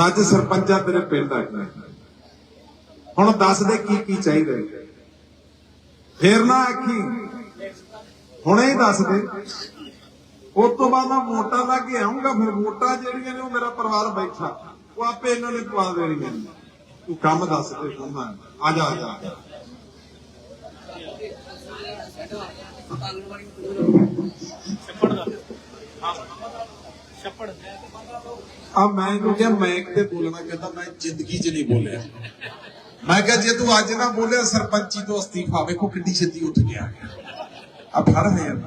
ਹੁਣ ਅੱਜ ਸਰਪੰਚਾ ਤੇਰੇ ਪਿੰਡ ਆ ਗਿਆ ਹੁਣ ਦੱਸ ਦੇ ਕੀ ਕੀ ਚਾਹੀਦਾ ਫੇਰ ਨਾ ਆਖੀ। ਹੁਣੇ ਹੀ ਦੱਸ ਦੇ। ਉਸ ਤੋਂ ਬਾਅਦ ਮੈਂ ਵੋਟਾਂ ਲਾ ਕੇ ਆਉਂਗਾ ਫਿਰ ਵੋਟਾਂ ਜਿਹੜੀਆਂ ਨੇ ਉਹ ਮੇਰਾ ਪਰਿਵਾਰ ਬੈਠਾ। ਉਹ ਆਪੇ ਇਹਨਾਂ ਨੇ ਪਵਾ ਦੇਣੀਆਂ ਨੇ। ਤੂੰ ਕੰਮ ਦੱਸ ਦੇ ਹੁੰਦਾ ਆ ਜਾ ਆ ਜਾ, ਆ ਜਾ। ਛੱਪੜ ਆ ਮੈਂ ਇਹਨੂੰ ਕਿਹਾ ਮੈਂ ਕਿਤੇ ਬੋਲਣਾ ਕਹਿੰਦਾ ਮੈਂ ਜ਼ਿੰਦਗੀ 'ਚ ਨਹੀਂ ਬੋਲਿਆ। ਮੈਂ ਕਿਹਾ ਜੇ ਤੂੰ ਅੱਜ ਨਾ ਬੋਲਿਆ ਸਰਪੰਚੀ ਤੋਂ ਅਸਤੀਫਾ ਵੇਖੋ ਕਿੰਨੀ ਛੇਤੀ ਉੱਠ ਗਿਆ। ਆ ਫੜ ਹੈ ਯਾਰ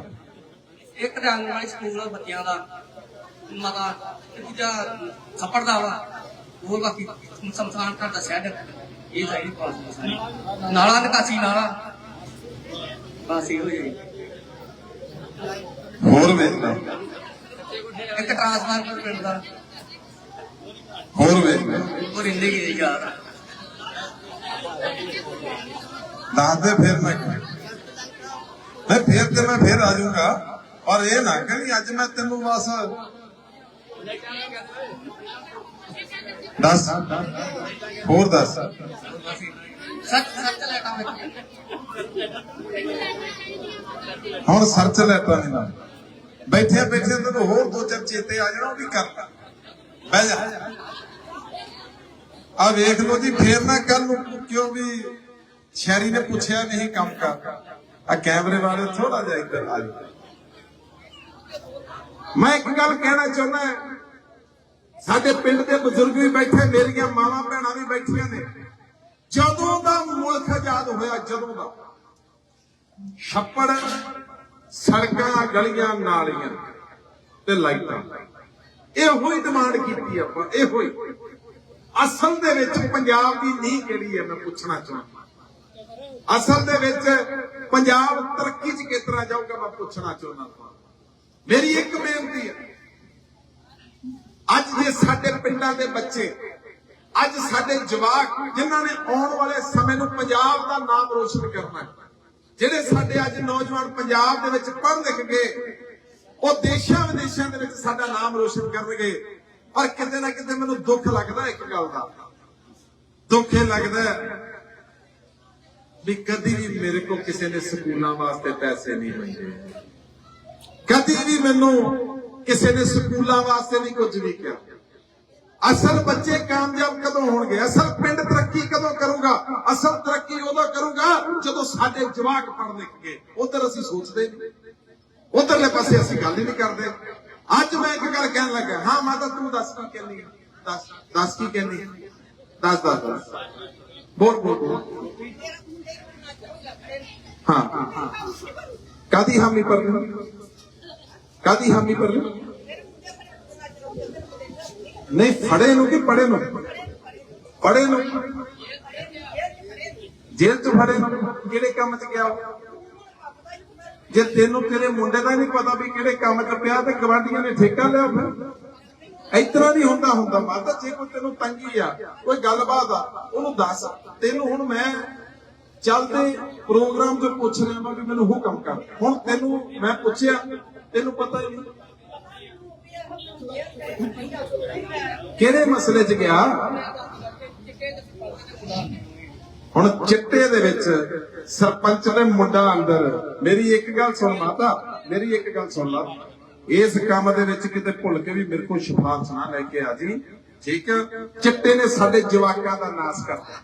ਇੱਕ ਤਾਂ ਆਂਗਣਵਾੜੀ ਸਕੂਲ ਬੱਚਿਆਂ ਦਾ ਮਾਤਾ ਤੇ ਦੂਜਾ ਖੱਪੜ ਦਾ ਵਾ। ਹੋਰ ਬਾਕੀ ਸਮਸਾਨ ਘਰ ਦਾ ਸ਼ਹਿਡ ਇਹ ਸਾਈਡ ਪਾਸ ਨਾਲਾ ਨਿਕਾਸੀ ਨਾਲਾ। ਬਸ ਇਹੋ ਹੀ ਹੋਰ ਵੇਖ ਲੈ ਇੱਕ ਟ੍ਰਾਂਸਫਾਰਮਰ ਪਿੰਡ ਦਾ। ਹੋਰ ਲੈ ਉਹ ਰਿੰਦੇ ਗਏ ਯਾਰ? ਦੱਸ ਦੇ ਫਿਰ ਮੈਂ। ਮੈਂ ਫਿਰ ਤੇ ਮੈਂ ਫਿਰ ਆ ਜਾਊਂਗਾ। ਔਰ ਇਹ ਨਾ ਕਰੀ ਅੱਜ ਮੈਂ ਤੈਨੂੰ ਬਸ ਦੱਸ। ਹੋਰ ਦੱਸ। ਸੱਚ ਸੱਚ ਲੈਟਾ ਹੁਣ ਸਰਚ ਲੈਤਾ ਨਹੀਂ ਨਾ ਬੈਠੇ ਬੈਠੇ ਤੈਨੂੰ ਹੋਰ ਦੋ ਚਾਰ ਚੇਤੇ ਆ ਜਾਣਾ, ਉਹ ਵੀ ਕਰ ਲੈ ਬਹਿ ਜਾ। ਆ ਵੇਖ ਲਓ ਜੀ, ਫੇਰ ਨਾ ਕੱਲ ਨੂੰ ਕਿਉਂ ਵੀ ਸ਼ੈਰੀ ਨੇ ਪੁੱਛਿਆ ਨਹੀਂ ਕੰਮ ਕਰ ਆ ਕੈਮਰੇ ਵਾਲੇ ਥੋੜਾ ਜਿਹਾ ਇੱਧਰ ਆ ਜਾਓ। ਮੈਂ ਇੱਕ ਗੱਲ ਕਹਿਣਾ ਚਾਹੁੰਦਾ ਸਾਡੇ ਪਿੰਡ ਦੇ ਬਜ਼ੁਰਗ ਵੀ ਬੈਠੇ ਮੇਰੀਆਂ ਮਾਵਾਂ ਭੈਣਾਂ ਵੀ ਬੈਠੀਆਂ ਨੇ। ਜਦੋਂ ਦਾ ਮੁਲਕ ਆਜ਼ਾਦ ਹੋਇਆ, ਜਦੋਂ ਦਾ। ਛੱਪੜ ਸੜਕਾਂ, ਗਲੀਆਂ, ਨਾਲੀਆਂ ਤੇ ਲਾਈਟਾਂ। ਇਹੋ ਹੀ ਡਿਮਾਂਡ ਕੀਤੀ ਆਪਾਂ, ਇਹੋ ਹੀ। ਅਸਲ ਦੇ ਵਿੱਚ ਪੰਜਾਬ ਦੀ ਨੀਂਹ ਕਿਹੜੀ ਹੈ, ਮੈਂ ਪੁੱਛਣਾ ਚਾਹੁੰਦਾ। ਅਸਲ ਦੇ ਵਿੱਚ ਪੰਜਾਬ ਤਰੱਕੀ 'ਚ ਕਿਸ ਤਰ੍ਹਾਂ ਜਾਊਗਾ, ਮੈਂ ਪੁੱਛਣਾ ਚਾਹੁੰਦਾ ਮੇਰੀ ਇੱਕ ਬੇਨਤੀ ਹੈ, ਅੱਜ ਜੇ ਸਾਡੇ ਪਿੰਡਾਂ ਦੇ ਬੱਚੇ, ਅੱਜ ਸਾਡੇ ਜਵਾਕ, ਜਿਨ੍ਹਾਂ ਨੇ ਆਉਣ ਵਾਲੇ ਸਮੇਂ ਨੂੰ ਪੰਜਾਬ ਦਾ ਨਾਮ ਰੋਸ਼ਨ ਕਰਨਾ ਹੈ ਜਿਹੜੇ ਸਾਡੇ ਅੱਜ ਨੌਜਵਾਨ ਪੰਜਾਬ ਦੇ ਵਿੱਚ ਪੜ੍ਹ ਲਿਖ ਕੇ ਉਹ ਦੇਸ਼ਾਂ ਵਿਦੇਸ਼ਾਂ ਦੇ ਵਿੱਚ ਸਾਡਾ ਨਾਮ ਰੋਸ਼ਨ ਕਰਨਗੇ, ਪਰ ਕਿਤੇ ਨਾ ਕਿਤੇ ਮੈਨੂੰ ਦੁੱਖ ਲੱਗਦਾ ਇੱਕ ਗੱਲ ਦਾ। ਦੁੱਖ ਇਹ ਲੱਗਦਾ ਵੀ ਕਦੀ ਵੀ ਮੇਰੇ ਕੋਲ ਕਿਸੇ ਨੇ ਸਕੂਲਾਂ ਵਾਸਤੇ ਪੈਸੇ ਨਹੀਂ ਮੰਗੇ। ਕਦੀ ਵੀ ਮੈਨੂੰ ਕਿਸੇ ਨੇ ਸਕੂਲਾਂ ਵਾਸਤੇ ਨਹੀਂ ਕੁਝ ਵੀ ਕਿਹਾ। ਅਸਲ ਬੱਚੇ ਕਾਮਯਾਬ ਕਦੋਂ ਹੋਣਗੇ? ਅਸਲ ਪਿੰਡ ਤਰੱਕੀ ਕਦੋਂ ਕਰੂਗਾ? ਅਸਲ ਤਰੱਕੀ ਉਦੋਂ ਕਰੂਗਾ ਜਦੋਂ ਸਾਡੇ ਜਵਾਕ ਪੜ੍ਹ ਲਿਖ ਗਏ ਉਧਰ ਅਸੀਂ ਸੋਚਦੇ ਉਧਰਲੇ ਪਾਸੇ ਅਸੀਂ ਗੱਲ ਹੀ ਨਹੀਂ ਕਰਦੇ। ਅੱਜ ਮੈਂ ਇੱਕ ਗੱਲ ਕਹਿਣ ਲੱਗਾ। ਹਾਂ ਮਾਤਾ, ਤੂੰ ਦੱਸ ਕੀ ਕਹਿੰਦੀ ਹੈ ਦੱਸ ਦੱਸ ਕੀ ਕਹਿੰਦੀ ਹੈ ਦੱਸ ਦੱਸ ਦੱਸ। ਬੋਲ ਬੋਲ ਬੋਲ। ਹਾਂ ਹਾਂ ਹਾਂ। ਕਾਦੀ ਹਾਮੀ ਪਰ ਕਾਦੀ ਹਾਮੀ ਪਰ ਨਹੀਂ, ਫੜੇ ਨੂੰ ਕਿ ਪੜੇ ਨੂੰ? ਪੜੇ ਨੂੰ। ਜੇਲ੍ਹ ਚ ਫੜੇ ਕਿਹੜੇ ਕੰਮ ਚ ਗਿਆ ਜੇ ਤੈਨੂੰ ਤੇਰੇ ਮੁੰਡੇ ਦਾ ਨਹੀਂ ਪਤਾ ਵੀ ਕਿਹੜੇ ਕੰਮ ਚ ਪਿਆ ਤੇ ਗਵਾਂਢੀਆਂ ਨੇ ਠੇਕਾ ਲਿਆ ਫਿਰ? ਇਤਨਾ ਨਹੀਂ ਹੁੰਦਾ ਹੁੰਦਾ ਮਾਤਾ, ਜੇ ਕੋਈ ਤੈਨੂੰ ਤੰਗੀ ਆ, ਕੋਈ ਗੱਲਬਾਤ ਆ, ਉਹਨੂੰ ਦੱਸ। ਤੈਨੂੰ ਹੁਣ ਮੈਂ ਚੱਲਦੇ ਪ੍ਰੋਗਰਾਮ ਤੋਂ ਪੁੱਛ ਰਿਹਾ ਵਾਂ ਵੀ ਮੈਨੂੰ ਹੁਕਮ ਕਰ। ਹੁਣ ਤੈਨੂੰ ਮੈਂ ਪੁੱਛਿਆ, ਤੈਨੂੰ ਪਤਾ ਹੀ ਨਹੀਂ। ਕਿਹੜੇ ਮਸਲੇ 'ਚ ਗਿਆ? ਹੁਣ ਚਿੱਟੇ ਦੇ ਵਿੱਚ ਸਰਪੰਚ ਦੇ ਮੁੰਡਾ ਅੰਦਰ। ਮੇਰੀ ਇੱਕ ਗੱਲ ਸੁਣ ਮਾਤਾ, ਮੇਰੀ ਇੱਕ ਗੱਲ ਸੁਣ ਲਾ। ਇਸ ਕੰਮ ਦੇ ਵਿੱਚ ਕਿਤੇ ਭੁੱਲ ਕੇ ਵੀ ਮੇਰੇ ਕੋਲ ਸਿਫਾਰਿਸ਼ ਨਾ ਲੈ ਕੇ ਆ ਜੀ। ਠੀਕ ਹੈ ਚਿੱਟੇ ਨੇ ਸਾਡੇ ਜਵਾਕਾਂ ਦਾ ਨਾਸ ਕਰਤਾ।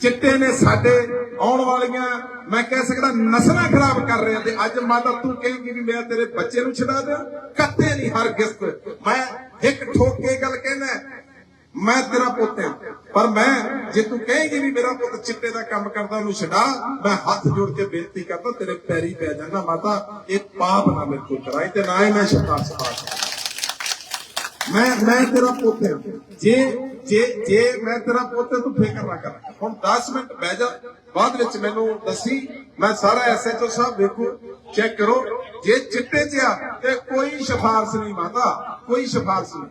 ਚਿੱਟੇ ਨੇ ਸਾਡੇ ਆਉਣ ਵਾਲੀਆਂ, ਮੈਂ ਕਹਿ ਸਕਦਾ ਨਸਲਾਂ ਖਰਾਬ ਕਰ ਰਿਹਾ ਤੇ ਅੱਜ ਮਾਤਾ ਤੂੰ ਕਹੇਂਗੀ ਵੀ ਮੈਂ ਤੇਰੇ ਬੱਚੇ ਨੂੰ ਛਡਾ ਦਿਆਂ। ਕੱਤੇ ਨਹੀਂ ਹਰ ਕਿਸਤ। ਮੈਂ ਇੱਕ ਠੋਕ ਕੇ ਗੱਲ ਕਹਿਣਾ ਮੈਂ ਤੇਰਾ ਪੁੱਤ ਹਾਂ। ਪਰ ਮੈਂ, ਜੇ ਤੂੰ ਕਹੇਂਗੀ ਵੀ ਮੇਰਾ ਪੁੱਤ ਚਿੱਟੇ ਦਾ ਕੰਮ ਕਰਦਾ, ਉਹਨੂੰ ਛਡਾ, ਮੈਂ ਹੱਥ ਜੋੜ ਕੇ ਬੇਨਤੀ ਕਰਦਾ, ਤੇਰੇ ਪੈਰੀ ਪੈ ਜਾਂਦਾ ਮਾਤਾ, ਇਹ ਪਾਪ ਨਾ ਮੇਰੇ ਕੋਲ ਕਰਾਈ ਤੇ ਨਾ ਹੀ ਮੈਂ ਸ਼ਬਦਾਂ ਸਪਾਸ ਮੈਂ ਮੈਂ ਤੇਰਾ ਪੁੱਤ ਹਾਂ। ਜੇ ਜੇ ਜੇ ਮੈਂ ਤੇਰਾ ਪੁੱਤ ਤੂੰ ਫਿਕਰ ਨਾ ਕਰ। ਹੁਣ 10 ਮਿੰਟ ਬਹਿ ਜਾ। ਬਾਅਦ ਵਿੱਚ ਮੈਨੂੰ ਦੱਸੀ। ਮੈਂ ਸਾਰਾ ਐਸਐਚਓ ਸਾਹਿਬ ਵੇਖੋ। ਚੈੱਕ ਕਰੋ। ਜੇ ਚਿੱਟੇ 'ਚ ਆ, ਤੇ ਕੋਈ ਸਿਫਾਰਸ਼ ਨਹੀਂ ਮਾਤਾ। ਕੋਈ ਸਿਫਾਰਸ਼ ਨਹੀਂ।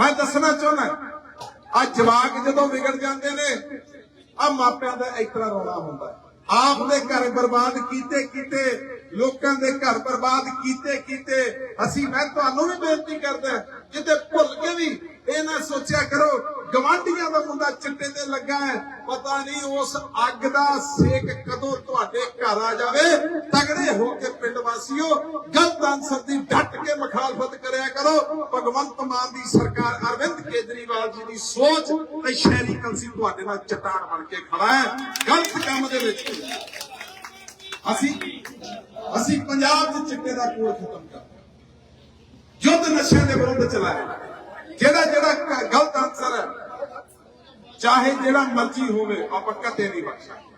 ਮੈਂ ਦੱਸਣਾ ਚਾਹੁੰਦਾ ਆ ਜਵਾਕ ਜਦੋਂ ਵਿਗੜ ਜਾਂਦੇ ਨੇ ਆ ਮਾਪਿਆਂ ਦਾ ਇਸ ਤਰ੍ਹਾਂ ਰੌਲਾ ਹੁੰਦਾ ਹੈ। ਆਪ ਦੇ ਘਰ ਬਰਬਾਦ ਕੀਤੇ ਕੀਤੇ, ਲੋਕਾਂ ਦੇ ਘਰ ਬਰਬਾਦ ਕੀਤੇ ਕੀਤੇ, ਅਸੀਂ ਮੈਂ ਤੁਹਾਨੂੰ ਵੀ ਬੇਨਤੀ ਕਰਦਾ ਜਿੱਤੇ ਭੁੱਲ ਕੇ ਵੀ ਇਹ ਨਾ ਸੋਚਿਆ ਕਰੋ, ਗਵਾਂਢੀਆਂ ਦਾ ਮੁੰਡਾ ਚਿੱਟੇ ਤੇ ਲੱਗਾ ਹੈ, ਪਤਾ ਨਹੀਂ ਉਸ ਅੱਗ ਦਾ ਸੇਕ ਕਦੋਂ ਤੁਹਾਡੇ ਘਰ ਆ ਜਾਵੇ। ਤਗੜੇ ਹੋ ਕੇ ਪਿੰਡ ਵਾਸੀਓ, ਗਲਤ ਆਨਸਰ ਦੀ ਡਟ ਕੇ ਮੁਖਾਲਫਤ ਕਰਿਆ ਕਰੋ, ਭਗਵੰਤ ਮਾਨ ਦੀ ਸਰਕਾਰ ਅਰਵਿੰਦ ਕੇਜਰੀਵਾਲ ਜੀ ਦੀ ਸੋਚ ਤੇ ਸ਼ਹਿਰੀ ਕਲਸੀ ਤੁਹਾਡੇ ਨਾਲ ਚਟਾਨ ਬਣ ਕੇ ਖੜਾ ਹੈ। ਗਲਤ ਕੰਮ ਦੇ ਵਿੱਚ ਅਸੀਂ ਅਸੀਂ ਪੰਜਾਬ 'ਚ ਚਿੱਟੇ ਦਾ ਕੋਲ ਖਤਮ ਕਰ ਯੁੱਧ ਨਸ਼ਿਆਂ ਦੇ ਵਿਰੁੱਧ ਚਲਾਇਆ। ਜਿਹੜਾ ਜਿਹੜਾ ਗਲਤ ਆਨਸਰ ਹੈ, ਚਾਹੇ ਜਿਹੜਾ ਮਰਜ਼ੀ ਹੋਵੇ, ਆਪਾਂ ਕਦੇ ਨਹੀਂ ਬਖਸ਼ਾਂਗੇ।